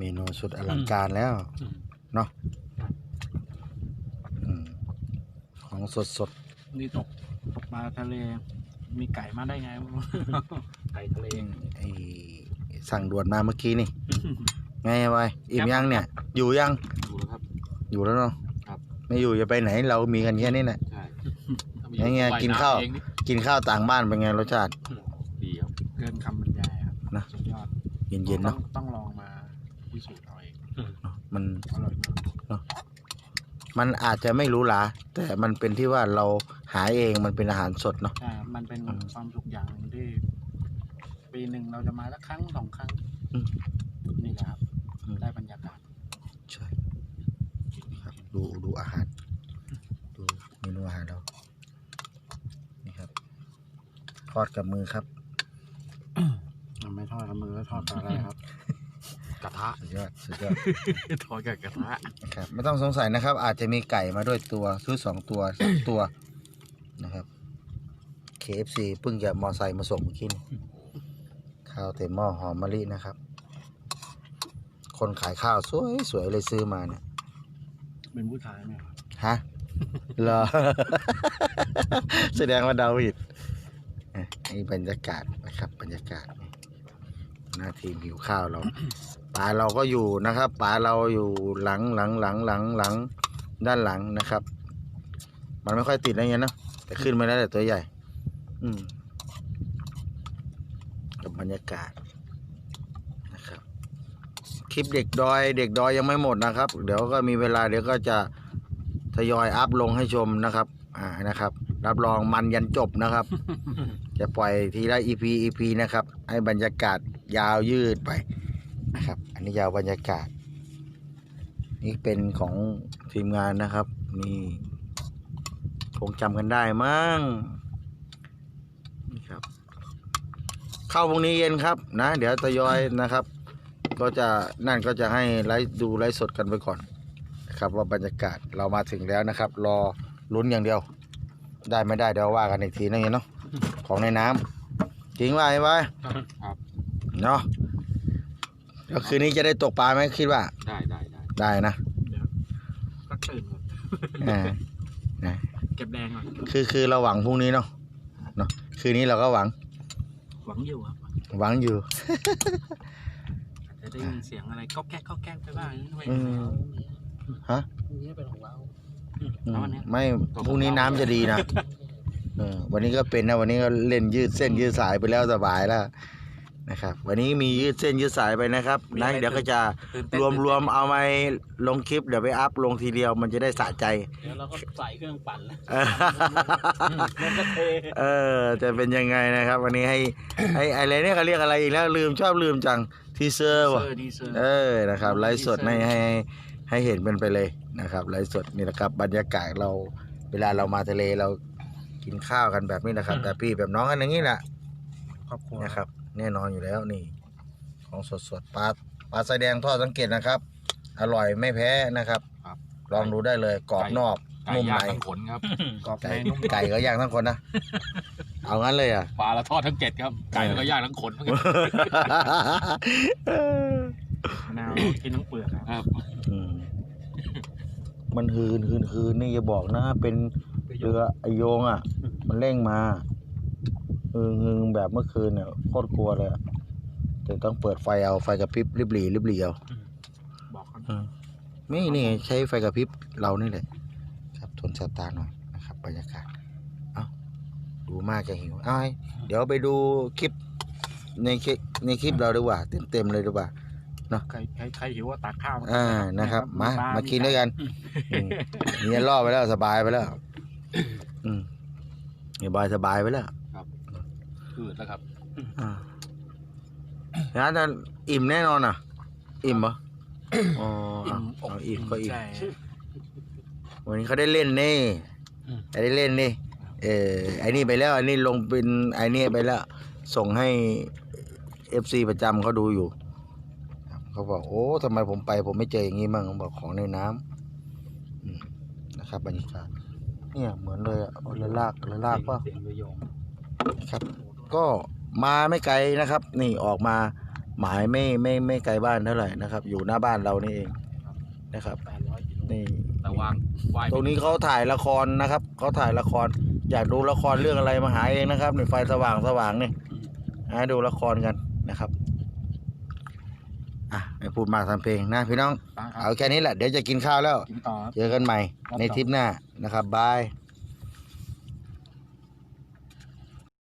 เมนูสุดอลังการแล้วอืม เนาะอืมของสดสดนี่ตกมาทะเล มีไก่มาได้ไงไม่รู้ ไก่ทะเล ๆไอสั่งด่วนมาเมื่อกี้นี่ ไงไว้อิ่มยังเนี่ย อยู่ยัง ดูแล้วครับ อยู่แล้วเนาะครับ ไม่อยู่จะไปไหนเรามีกันแค่นี้แหละ ใช่ไงไงกินข้าวเองนี่กินข้าวต่างบ้านเป็นไงรสชาติ ดีครับ เกินคำบรรยายครับนะ สุดยอดเย็นๆต้อเนาะงต้องลองมา พิสูจน์เอาเองมันอร่อยมากมันอาจจะไม่หรู้หลาแต่มันเป็นที่ว่าเราหาเองมันเป็นอาหารสดเนาะใช่มันเป็นอืมความสุขอย่างหนึ่งที่ ปีหนึ่งเราจะมาสักครั้งสองครั้งอืมนี่แหละครับ อืม ได้บรรยากาศใช่ครับดูดูอาหาร ดูเมนูอาหารเรานี่ครับทอดกับมือครับมันไม่ทอดกับมือแล้วทอดกับอะไรครับ กระทะสุดยอดสุดยอดทอดกับกระทะนะครับไม่ต้องสงสัยนะครับ อาจจะมีไก่มาด้วยตัวซื้อสองตัวสามตัวนะครับ KFC เพิ่งจะมอไซค์มาส่งเมื่อกี้นี่ข้าวเต็มหม้อหอมมะลินะครับ คนขายข้าวสวยสวยเลยซื้อมาเนี่ยเป็นผู้ชายไหมครับฮะเหรอ แสดงว่าเดาผิดอะนี่บรรยากาศนะครับบรรยากาศหน้าทีมหิวข้าวเราป่าเราก็อยู่นะครับป่าเราอยู่หลังหลังหลังหลังหลังด้านหลังนะครับ มันไม่ค่อยติดอะไรเงี้ยเนอะแต่ขึ้นมาแล้วแต่ตัวใหญ่ อืมกับบรรยากาศนะครับ คลิปเด็กดอย เด็กดอยยังไม่หมดนะครับ เดี๋ยวก็มีเวลาเดี๋ยวก็จะทยอยอัพลงให้ชมนะครับ อ่านะครับ รับรองมันยันจบนะครับ จะปล่อยทีละ EP EP นะครับ ให้บรรยากาศยาวยืดไป นะครับ อันนี้ยาวบรรยากาศ นี่เป็นของทีมงานนะครับ นี่คงจำกันได้มั้งนี่ครับ เข้าพรุ่งนี้เย็นครับนะ เดี๋ยวทยอยนะครับ ก็จะนั่นก็จะให้ไลฟ์ดูไลฟ์สดกันไปก่อนนะครับว่าบรรยากาศเรามาถึงแล้วนะครับ รอลุ้นอย่างเดียว ได้ไม่ได้เดี๋ยวว่ากันอีกทีนึงเนาะของในน้ำจริงว่าไอ้ไว้ครับเนาะ แล้วคืนนี้จะได้ตกปลาไหมคิดว่า ได้ได้ได้ได้นะก็ตื่นก่อนอ่าเก็บแดงก่อนคือคือเราหวังพรุ่งนี้เนาะเนาะคืนนี้เราก็หวัง หวังอยู่ครับหวังอยู่อาจจะได้ยินเสียงอะไรก็แก๊กก็แก๊กไปบ้างไม่อืมฮะนี่เป็นของเราอืมแล้ววันเนี้ยไม่พรุ่งนี้น้ำจะดีนะเออวันนี้ก็เป็นนะ วันนี้ก็เล่นยืดเส้นยืดสายไปแล้วสบายแล้ว นะครับ วันนี้มียืดเส้นยืดสายไปนะครับนะเดี๋ยวก็จะตื่นเต้นรวมรวมเอาไปลงคลิปเดี๋ยวไปอัพลงทีเดียวมันจะได้สะใจ เดี๋ยวเราก็ใส่เครื่องปั่นแล้วเออแล้วก็เทเออจะเป็นยังไงนะครับ วันนี้ให้ให้อะไรเนี่ยเขาเรียกอะไรอีกแล้วลืมชอบลืมจังทีเซอร์ว่ะเซอร์ดีเซอร์เออ นะครับ ไลฟ์สดให้ให้ให้ให้เห็นเป็นไปเลยนะครับ ไลฟ์สดนี่แหละครับ บรรยากาศเรา เวลาเรามาทะเลเรากินข้าวกันแบบนี้นะครับแบบพี่แบบน้องกันอย่างนี้แหละครอบครัว นะครับ แน่นอนอยู่แล้วนี่ ของสดสดๆปลาปลาสายแดงทอดสังเกตนะครับ อร่อยไม่แพ้นะครับ ครับ ลองดูได้เลยกรอบนอกไก่นุ่มย่าในงทั้งขนครับ กรอบไก่ในนุ่มไก่ก็ย่างทั้งคนนะ เอางั้นเลยอะ ปลาละทอดทั้งเจ็ดครับ ไก่แล้วก็ย่างทั้งขนเหมือนกันมะนาวกินทั้งเปลือกครับครับ อืมมันหืนหืนหืนนี่อย่าบอกนะ เป็นเรือไอโยงอะ มันเร่งมา เออหึงแบบเมื่อคืนเนี่ยโคตรกลัวเลยอะแต่ต้องเปิดไฟเอาไฟกระพริบริบหลีริบหลีเอาบอกเขาอืมนี่นี่ใช้ไฟกระพริบเรานี่แหละครับทนสายตาหน่อยนะครับบรรยากาศเอาดูมากจะหิวเอาให้เดี๋ยวไปดูคลิปในคลิปในคลิปเราดีกว่าเต็มเต็มๆเลยดีกว่า ใครใครใครหิวว่าตักข้าวอ่า นะครับ มา ปลมากินด้วยกันอืมเนี่ยล่อไปแล้วสบายไปแล้ว อืมสบายสบายไปแล้ว พืดแล้วครับอ่าแล้วจะอิ่มแน่นอนอะ อิ่มปะอ๋ออิ่อะมอกเอาอิ่มก็อิ่มใจวันนี้เขาได้เล่นนี่ได้เล่นนี่ เออไอ้นี่ไปแล้วไอ้นี่ลงเป็นไอ้นี่ไปแล้ว ส่งให้เอฟซีประจำเขาดูอยู่ครับเขาบอกโอ้ทำไมผมไปผมไม่เจออย่างนี้มั่งเขาบอกของในน้ำอืมนะครับบรรยากาศเนี่ยเหมือนเลยอะเอาเรือลากเรือลากป่ะเสียงเรือยงครับ ก็มาไม่ไกลนะครับ นี่ออกมาหมายไม่ไม่ไม่ไกลบ้านเท่าไหร่นะครับ อยู่หน้าบ้านเรานี่เองนะครับแปดร้อยกิโลนี่แต่วางไหวตรงนี้เขาถ่ายละครนะครับเขาถ่ายละคร อยากดูละครเรื่องอะไรมาหาเองนะครับนี่ไฟสว่างสว่างนี่หาดูละครกันนะครับอะไม่พูดมากทำเพลงนะพี่น้องป้าครัเอาบแค่นี้แหละเดี๋ยวจะกินข้าวแล้ว กินต่อครับ เจอกันใหม่ในทริปหน้านะครับบาย